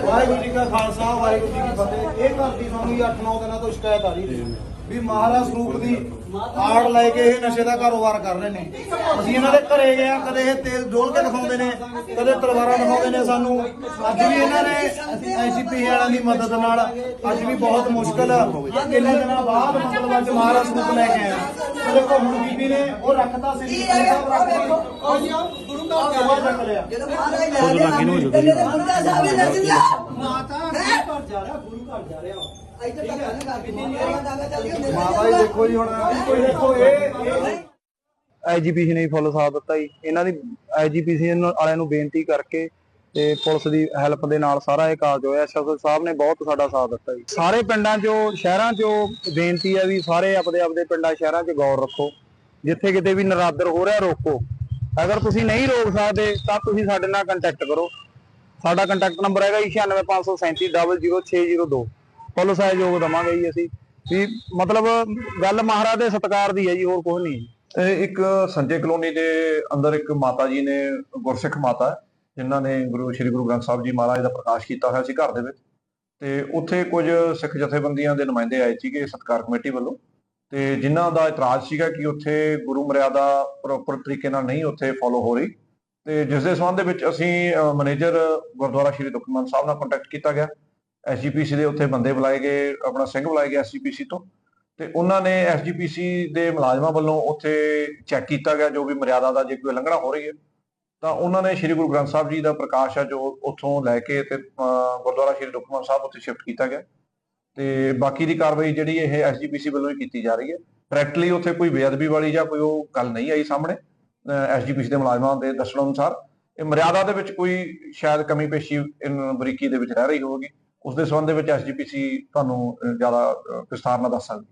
ਵਾਹਿਗੁਰੂ ਜੀ ਕਾ ਖਾਲਸਾ, ਵਾਹਿਗੁਰੂ ਜੀ ਕੀ ਫਤਿਹ। ਇਹ ਘਰ ਦੀ ਸਾਨੂੰ 8-9 ਦਿਨਾਂ ਤੋਂ ਸ਼ਿਕਾਇਤ ਆ ਰਹੀ ਸੀ ਵੀ ਮਹਾਰਾਜ ਸਰੂਪ ਦੀ ਆੜ ਲੈ ਕੇ ਇਹ ਨਸ਼ੇ ਦਾ ਕਾਰੋਬਾਰ ਕਰ ਰਹੇ ਨੇ। ਅਸੀਂ ਇਹਨਾਂ ਦੇ ਘਰੇ ਗਏ ਆ ਕਦੇ ਇਹ ਤੇਲ ਡੋਲ ਕੇ ਦਿਖਾਉਂਦੇ ਨੇ ਕਦੇ ਤਲਵਾਰਾਂ ਦਿਖਾਉਂਦੇ ਨੇ ਸਾਨੂੰ। ਅੱਜ ਵੀ ਇਹਨਾਂ ਨੇ ਐਸਪੀ ਵਾਲਿਆਂ ਦੀ ਮਦਦ ਨਾਲ ਅੱਜ ਵੀ ਬਹੁਤ ਮੁਸ਼ਕਲ ਕਿੰਨੇ ਦਿਨਾਂ ਬਾਅਦ ਮਤਲਬ ਅੱਜ ਮਹਾਰਾਜ ਸਰੂਪ ਲੈ ਕੇ ਆਏ ਆ। ਦੇਖੋ ਹੁਣ ਬੀਬੀ ਨੇ ਉਹ ਰੱਖਤਾ ਸੀ ਉਹ ਜੀ ਗੁਰੂ ਘਰ ਰੱਖ ਲਿਆ। ਜਦੋਂ ਮਹਾਰਾਜ ਲੈ ਗਿਆ ਮਾਤਾ ਜਾ ਰਿਹਾ ਗੁਰੂ ਘਰ ਜਾ ਰਿਹਾ ਇੱਥੇ ਤਾਂ ਗੱਲ ਕਰ ਦਿੱਤੀ ਮੇਰਾ ਦਾਦਾ ਚੱਲ ਗਿਆ ਮਾਤਾ ਜੀ ਦੇਖੋ ਜੀ ਹੁਣ ਕੋਈ ਦੇਖੋ ਇਹ ਐਜੀਪੀਸੀ ਨੇ ਫੁੱਲ ਸਾਥ ਦਿੱਤਾ ਜੀ। ਇਹਨਾਂ ਦੀ ਐਜੀਪੀਸੀ ਵਾਲਿਆਂ ਨੂੰ ਬੇਨਤੀ ਕਰਕੇ ਤੇ ਪੁਲਿਸ ਦੀ ਹੈਲਪ ਦੇ ਨਾਲ ਸਾਰਾ ਇਹ ਕਾਰਜ ਹੋਇਆ। ਐਸਐਸਓ ਸਾਹਿਬ ਨੇ ਬਹੁਤ ਸਾਡਾ ਸਾਥ ਦਿੱਤਾ ਜੀ। ਸਾਰੇ ਪਿੰਡਾਂ 'ਚੋਂ ਸ਼ਹਿਰਾਂ 'ਚੋਂ ਬੇਨਤੀ ਹੈ ਵੀ ਸਾਰੇ ਆਪਦੇ ਆਪਦੇ ਪਿੰਡਾਂ ਸ਼ਹਿਰਾਂ 'ਚ ਗੌਰ ਰੱਖੋ। ਜਿੱਥੇ ਕਿਤੇ ਵੀ ਨਰਾਦਰ ਹੋ ਰਿਹਾ ਰੋਕੋ। ਅਗਰ ਤੁਸੀਂ ਨਹੀਂ ਰੋਕ ਸਕਦੇ ਤਾਂ ਤੁਸੀਂ ਸਾਡੇ ਨਾਲ ਕੰਟੈਕਟ ਕਰੋ। ਸਾਡਾ ਕੰਟੈਕਟ ਨੰਬਰ ਹੈਗਾ ਜੀ 9653700602 ਫੁੱਲ ਸਹਿਯੋਗ ਦਵਾਂਗੇ ਜੀ ਅਸੀਂ। ਵੀ ਮਤਲਬ ਗੱਲ ਮਹਾਰਾਜ ਦੇ ਸਤਿਕਾਰ ਦੀ ਹੈ ਜੀ, ਹੋਰ ਕੁਝ ਨਹੀਂ ਇਹ ਇੱਕ ਸੰਜੇ ਕਲੋਨੀ ਦੇ ਅੰਦਰ ਇੱਕ ਮਾਤਾ ਜੀ ਨੇ, ਗੁਰਸਿੱਖ ਮਾਤਾ, ਜਿਨ੍ਹਾਂ ਨੇ ਗੁਰੂ, ਸ੍ਰੀ ਗੁਰੂ ਗ੍ਰੰਥ ਸਾਹਿਬ ਜੀ ਮਹਾਰਾਜ ਦਾ ਪ੍ਰਕਾਸ਼ ਕੀਤਾ ਹੋਇਆ ਸੀ ਘਰ ਦੇ ਵਿੱਚ। ਤੇ ਉੱਥੇ ਕੁਝ ਸਿੱਖ ਜਥੇਬੰਦੀਆਂ ਦੇ ਨੁਮਾਇੰਦੇ ਆਏ ਸੀਗੇ ਸਤਕਾਰ ਕਮੇਟੀ ਵੱਲੋਂ। ਤੇ ਜਿਨ੍ਹਾਂ ਦਾ ਇਤਰਾਜ਼ ਸੀਗਾ ਕਿ ਉੱਥੇ ਗੁਰੂ ਮਰਿਆਦਾ ਪ੍ਰੋਪਰ ਤਰੀਕੇ ਨਾਲ ਨਹੀਂ ਉੱਥੇ ਫੋਲੋ ਹੋ ਰਹੀ। ਤੇ ਜਿਸ ਦੇ ਸੰਬੰਧ ਦੇ ਵਿੱਚ ਅਸੀਂ ਮੈਨੇਜਰ ਗੁਰਦੁਆਰਾ ਸ੍ਰੀ ਦੁਖਮਨ ਸਾਹਿਬ ਨਾਲ ਕੰਟੈਕਟ ਕੀਤਾ ਗਿਆ। ਐਸਜੀਪੀਸੀ ਦੇ ਉੱਥੇ ਬੰਦੇ ਬੁਲਾਏ ਗਏ, ਆਪਣਾ ਸਿੰਘ ਬੁਲਾਏ ਗਏ ਐਸਜੀਪੀਸੀ ਤੋਂ। ਤੇ ਉਹਨਾਂ ਨੇ ਐਸਜੀਪੀਸੀ ਦੇ ਮੁਲਾਜ਼ਮਾਂ ਵੱਲੋਂ ਉੱਥੇ ਚੈੱਕ ਕੀਤਾ ਗਿਆ ਜੋ ਵੀ ਮਰਿਆਦਾ ਦਾ ਜੇ ਕੋਈ ਉਲੰਘਣਾ ਹੋ ਰਹੀ ਹੈ। ਤਾਂ ਉਹਨਾਂ ਨੇ ਸ੍ਰੀ ਗੁਰੂ ਗ੍ਰੰਥ ਸਾਹਿਬ ਜੀ ਦਾ ਪ੍ਰਕਾਸ਼ ਆ ਜੋ ਉੱਥੋਂ ਲੈ ਕੇ ਤੇ ਗੁਰਦੁਆਰਾ ਸ੍ਰੀ ਦੁਖਮਨ ਸਾਹਿਬ ਉੱਥੇ ਸ਼ਿਫਟ ਕੀਤਾ ਗਿਆ। ਤੇ ਬਾਕੀ ਦੀ ਕਾਰਵਾਈ ਜਿਹੜੀ ਇਹ ਐਸਜੀਪੀਸੀ ਵੱਲੋਂ ਹੀ ਕੀਤੀ ਜਾ ਰਹੀ ਹੈ। ਡਾਇਰੈਕਟਲੀ ਉੱਥੇ ਕੋਈ ਬੇਅਦਬੀ ਵਾਲੀ ਜਾਂ ਕੋਈ ਉਹ ਗੱਲ ਨਹੀਂ ਆਈ ਸਾਹਮਣੇ। ਐਸਜੀਪੀਸੀ ਦੇ ਮੁਲਾਜ਼ਮਾਂ ਦੇ ਦੱਸਣ ਅਨੁਸਾਰ ਇਹ ਮਰਿਆਦਾ ਦੇ ਵਿੱਚ ਕੋਈ ਸ਼ਾਇਦ ਕਮੀ ਪੇਸ਼ੀ ਬਰੀਕੀ ਦੇ ਵਿੱਚ ਰਹਿ ਰਹੀ ਹੋਵੇਗੀ। ਉਸ ਦੇ ਸੰਬੰਧ ਦੇ ਵਿੱਚ ਐਸਜੀਪੀਸੀ ਤੁਹਾਨੂੰ ਜ਼ਿਆਦਾ ਵਿਸਥਾਰ ਨਾਲ ਦੱਸ ਸਕਦੀ